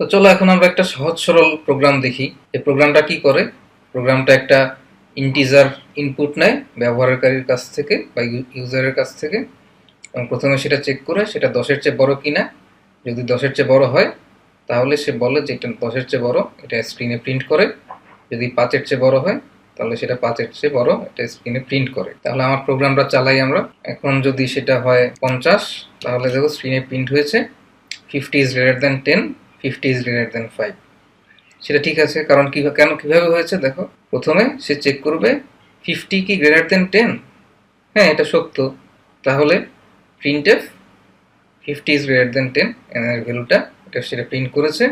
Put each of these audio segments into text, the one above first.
তো চলো এখন আমরা একটা সহজ সরল প্রোগ্রাম দেখি। এই প্রোগ্রামটা কি করে? প্রোগ্রামটা একটা ইন্টিজার ইনপুট নেয় ব্যবহারকারীর কাছ থেকে বা ইউজারের কাছ থেকে। এবং প্রথমে সেটা চেক করে সেটা দশের চেয়ে বড় কিনা। যদি দশের চেয়ে বড় হয়, তাহলে সে বলে যে এটা দশের চেয়ে বড়, এটা স্ক্রিনে প্রিন্ট করে। যদি পাঁচের চেয়ে বড় হয়, তাহলে সেটা পাঁচের চেয়ে বড়, এটা স্ক্রিনে প্রিন্ট করে। তাহলে আমার প্রোগ্রামটা চালাই আমরা। এখন যদি সেটা হয় পঞ্চাশ, তাহলে দেখো স্ক্রিনে প্রিন্ট হয়েছে। Fifty is greater than ten fifty is greater than five সেটা ঠিক আছে, কারণ কি, কেন, কীভাবে হয়েছে দেখো, প্রথমে সে চেক করবে ফিফটি কি গ্রেটার দ্যান টেন হ্যাঁ এটা সত্য। তাহলে print F fifty is greater than ten এর ভ্যালুটা এটা সেটা প্রিন্ট করেছে।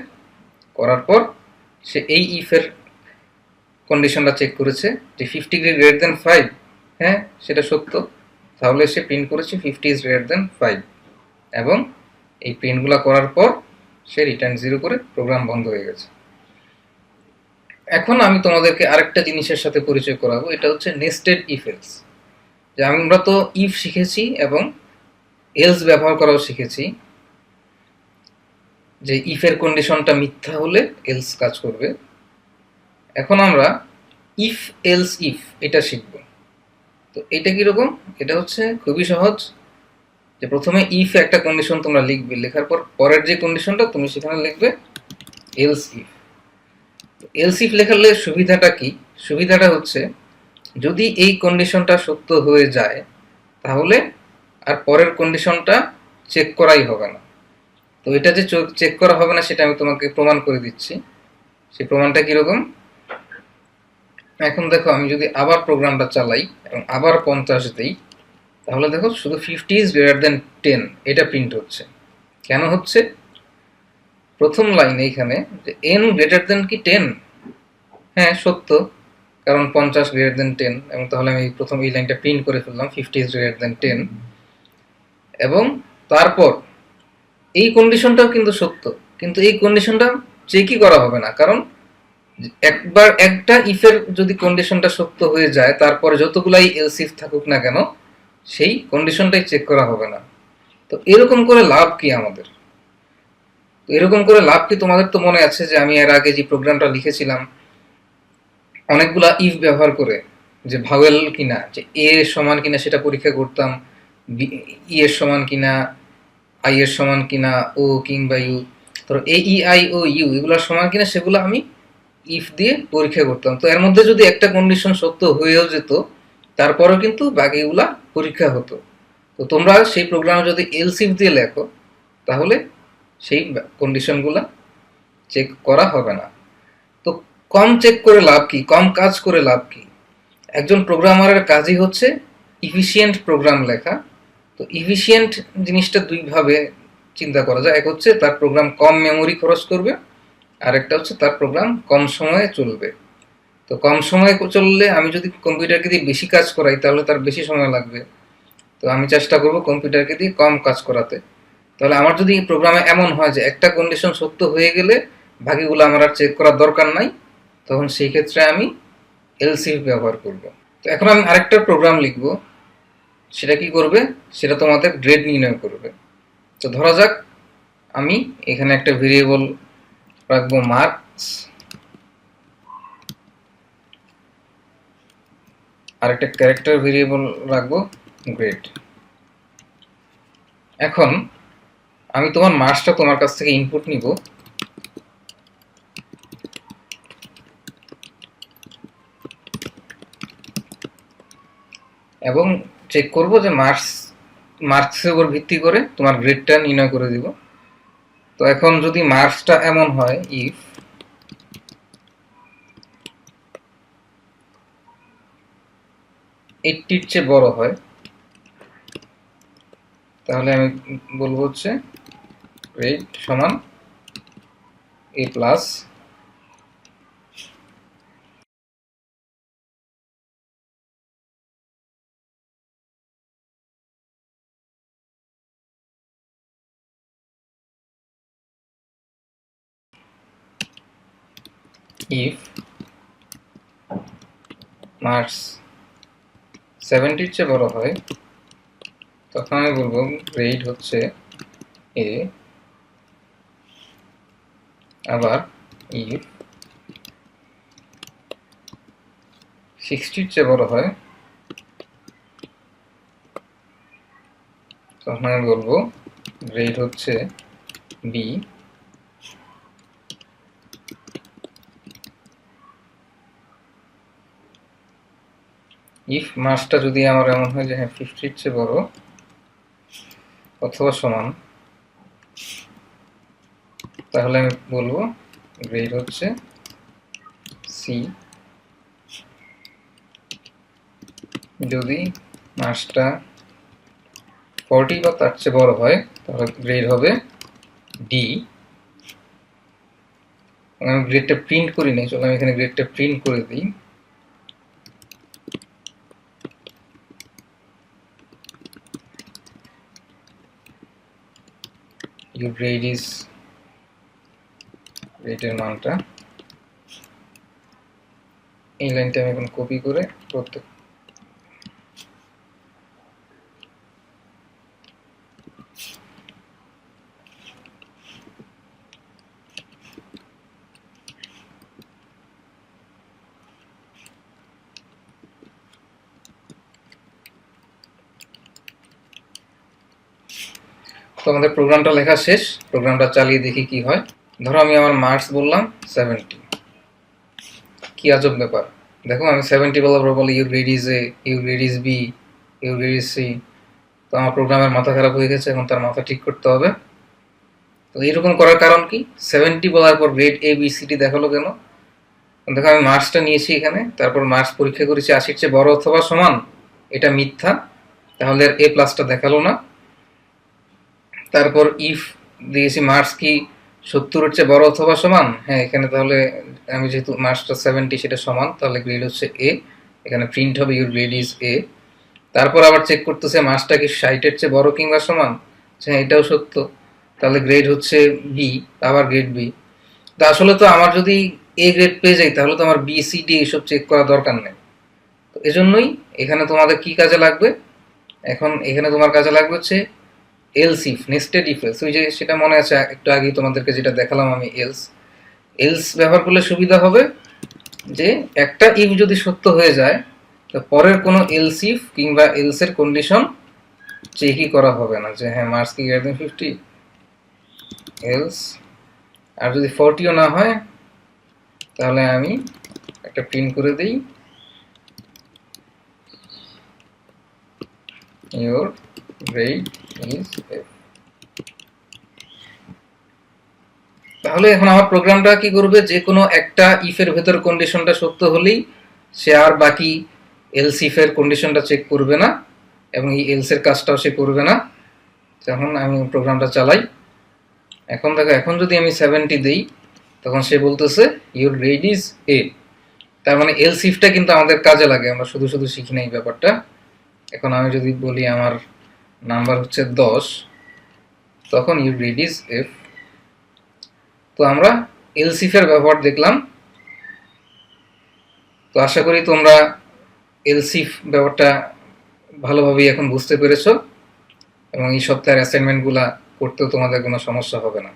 করার পর সে এই ইফের কন্ডিশনটা চেক করেছে যে ফিফটি গ্রেটার দ্যান ফাইভ হ্যাঁ সেটা সত্য। তাহলে সে প্রিন্ট করেছে fifty is greater than five এবং এই প্রিন্টগুলো করার পর সে রিটার্ন জিরো করে প্রোগ্রাম বন্ধ হয়ে গেছে। এখন আমি তোমাদেরকে আরেকটা জিনিসের সাথে পরিচয় করাবো, এটা হচ্ছে নেস্টেড ইফ এলস যে আমরা তো ইফ শিখেছি এবং এলস ব্যবহার করাও শিখেছি। যে ইফের কন্ডিশনটা মিথ্যা হলে এলস কাজ করবে। এখন আমরা ইফ এলস ইফ এটা শিখব। তো এটা কীরকম? এটা হচ্ছে খুবই সহজ। যে প্রথমে ইফ একটা কন্ডিশন তোমরা লিখবে, লেখার পর পরের যে কন্ডিশনটা তুমি সেখানে লিখবে এলস ইফ এলস ইফ লেখালে সুবিধাটা কি? সুবিধাটা হচ্ছে যদি এই কন্ডিশনটা সত্য হয়ে যায়, তাহলে আর পরের কন্ডিশনটা চেক করাই হবে না। তো এটা যে চেক করা হবে না সেটা আমি তোমাকে প্রমাণ করে দিচ্ছি। সেই প্রমাণটা কীরকম? এখন দেখো, আমি যদি আবার প্রোগ্রামটা চালাই এবং আবার পঞ্চাশ দিই তাহলে দেখো শুধু fifty is greater than ten এটা প্রিন্ট হচ্ছে। কেন হচ্ছে? প্রথম লাইন এইখানে যে এন গ্রেটার দেন কি টেন হ্যাঁ সত্য। কারণ পঞ্চাশ গ্রেটার দেন টেন এবং তাহলে আমি প্রথম এই লাইনটা প্রিন্ট করে ফেললাম fifty is greater than ten এবং তারপর, এই কন্ডিশনটাও কিন্তু সত্য, কিন্তু এই কন্ডিশনটা চেকই করা হবে না, কারণ একবার একটা ইফের যদি কন্ডিশনটা সত্য হয়ে যায়, তারপরে যতগুলাই এলস ইফ থাকুক না কেন সেই কন্ডিশনটাই চেক করা হবে না। তো এরকম করে লাভ কি আমাদের? তো এরকম করে লাভ কি তোমাদের তো মনে আছে যে আমি এর আগে যে প্রোগ্রামটা লিখেছিলাম, অনেকগুলা ইফ ব্যবহার করে, যে ভাওয়েল কিনা, যে এ এর সমান কিনা সেটা পরীক্ষা করতাম ই এর সমান কিনা আই এর সমান কিনা ও কিংবা ইউ ধরো A E I O U এগুলোর সমান কিনা সেগুলো আমি ইফ দিয়ে পরীক্ষা করতাম। তো এর মধ্যে যদি একটা কন্ডিশন সত্য হয়েও যেত, তারপরেও কিন্তু বাকিগুলা পরীক্ষা হতো। তো তোমরা সেই প্রোগ্রামে যদি এলস ইফ দিয়ে লেখো, তাহলে সেই কন্ডিশনগুলো চেক করা হবে না। তো কম চেক করে লাভ কি? কম কাজ করে লাভ কি? একজন প্রোগ্রামারের কাজই হচ্ছে ইফিসিয়েন্ট প্রোগ্রাম লেখা। তো ইফিসিয়েন্ট জিনিসটা দুইভাবে চিন্তা করা যায়। এক হচ্ছে তার প্রোগ্রাম কম মেমোরি খরচ করবে আর একটা হচ্ছে তার প্রোগ্রাম কম সময়ে চলবে। তো কম সময়ে চললে আমি যদি কম্পিউটারকে দিয়ে বেশি কাজ করাই, তাহলে তার বেশি সময় লাগবে। তো আমি চেষ্টা করব কম্পিউটারকে দিয়ে কম কাজ করাতে। তাহলে আমার যদি প্রোগ্রামে এমন হয় যে একটা কন্ডিশন সত্য হয়ে গেলে বাকিগুলো আমার আর চেক করার দরকার নাই, তখন সেই ক্ষেত্রে আমি এলসিফ ব্যবহার করব। তো এখন আমি আরেকটা প্রোগ্রাম লিখব। সেটা কি করবে? সেটা তোমাদের গ্রেড নির্ণয় করবে। তো ধরা যাক, আমি এখানে একটা ভেরিয়েবল রাখব মার্কস আর একটা ক্যারেক্টার ভেরিয়েবল রাখব? গ্রেড এখন আমি তোমার মার্কসটা তোমার কাছ থেকে ইনপুট নিব। এবং চেক করব যে মার্কস মার্কসের উপর ভিত্তি করে তোমার গ্রেডটা নির্ণয় করে দিব। তো এখন যদি মার্কসটা এমন হয় ইফ এইটটির চেয়ে বড় হয়। তাহলে আমি বলব হচ্ছে গ্রেড সমান এ প্লাস if মার্কস সেভেন্টির চেয়ে বড় হয়। তখন আমি বলব গ্রেড হচ্ছে এ আবার ইফ সিক্সটির চেয়ে বড় হয়। তখন আমি বলব গ্রেড হচ্ছে বি ইফ মাসটা যদি আমার এমন হয় যে হ্যাঁ ফিফটির চেয়ে বড়, অথবা সমান, তাহলে আমি বলব গ্রেড হচ্ছে সি যদি মাসটা ফর্টি বা তার চেয়ে বড় হয়, তাহলে গ্রেড হবে ডি আমি গ্রেডটা প্রিন্ট করি নাই, চলো আমি এখানে গ্রেডটা প্রিন্ট করে দিই। Your রেটের মানটা এই লাইনটা আমি এখন কপি করে প্রত্যেক তো আমাদের প্রোগ্রামটা লেখা শেষ। প্রোগ্রামটা চালিয়ে দেখি কি হয়। ধরো আমি আমার মার্কস বললাম সেভেন্টি কি আজব ব্যাপার। দেখো আমি সেভেন্টি বলার পর বলি you grade is A you grade is B you grade is C তো আমার প্রোগ্রামের মাথা খারাপ হয়ে গেছে, এখন তার মাথা ঠিক করতে হবে। তো এইরকম করার কারণ কি? সেভেন্টি বলার পর grade A B C D দেখাল কেন? দেখো আমি মার্কসটা নিয়েছি এখানে, তারপর মার্কস পরীক্ষা করেছি আশির চেয়ে বড় অথবা সমান, এটা মিথ্যা। তাহলে আর এ প্লাসটা দেখাল না। তারপর ইফ দিয়েছি মার্কস কি সত্তরের চেয়ে বড় অথবা সমান? হ্যাঁ এখানে তাহলে আমি যেহেতু মার্কসটা সেভেন্টি সেটা সমান, তাহলে গ্রেড হচ্ছে এ এখানে প্রিন্ট হবে ইউর গ্রেড ইজ এ তারপর আবার চেক করতেছে মার্কসটা কি ষাটের চেয়ে বড় কিংবা সমান? হ্যাঁ এটাও সত্য। তাহলে গ্রেড হচ্ছে বি আবার গ্রেড বি তা আসলে তো আমার যদি এ গ্রেড পেয়ে যাই, তাহলে তো আমার বি সি ডি এসব চেক করা দরকার নেই। তো এজন্যই এখানে তোমাদের কি কাজে লাগবে? এখন এখানে তোমার কাজে লাগবে হচ্ছে else if nested if else ওই যে সেটা মনে আছে, একটু আগে তোমাদেরকে যেটা দেখালাম আমি এলস এলস ব্যবহার করলে সুবিধা হবে যে একটা ইফ যদি সত্য হয়ে যায়, তো পরের কোনো এলস ইফ কিংবা এলস এর কন্ডিশন চেকই করা হবে না যে হ্যাঁ মার্কস কি গ্রেটার দেন ফিফটি এলস আর যদি ফোরটিও না হয়, তাহলে আমি একটা প্রিন্ট করে দিই। Your grade তাহলে এখন আমার প্রোগ্রামটা কি করবে? যে কোনো একটা ইফের ভেতর কন্ডিশনটা সত্য হলেই সে আর বাকি এলস ইফের কন্ডিশনটা চেক করবে না এবং এই এলস এর কাজটাও সে করবে না। যখন আমি প্রোগ্রামটা চালাই। এখন দেখো, এখন যদি আমি সেভেন্টি দিই, তখন সে বলতেছে ইউর রেড ইজ এ তার মানে এলস ইফটা কিন্তু আমাদের কাজে লাগে, আমরা শুধু শুধু শিখি না এই ব্যাপারটা। এখন আমি যদি বলি আমার নাম্বার হচ্ছে দশ। তখন ইউ রিড ইজ এফ তো আমরা এলসিফের ব্যবহার দেখলাম। তো আশা করি তোমরা এলসিফ ব্যাপারটা ভালোভাবেই এখন বুঝতে পেরেছ। এবং এই সপ্তাহের অ্যাসাইনমেন্টগুলো করতেও তোমাদের কোনো সমস্যা হবে না।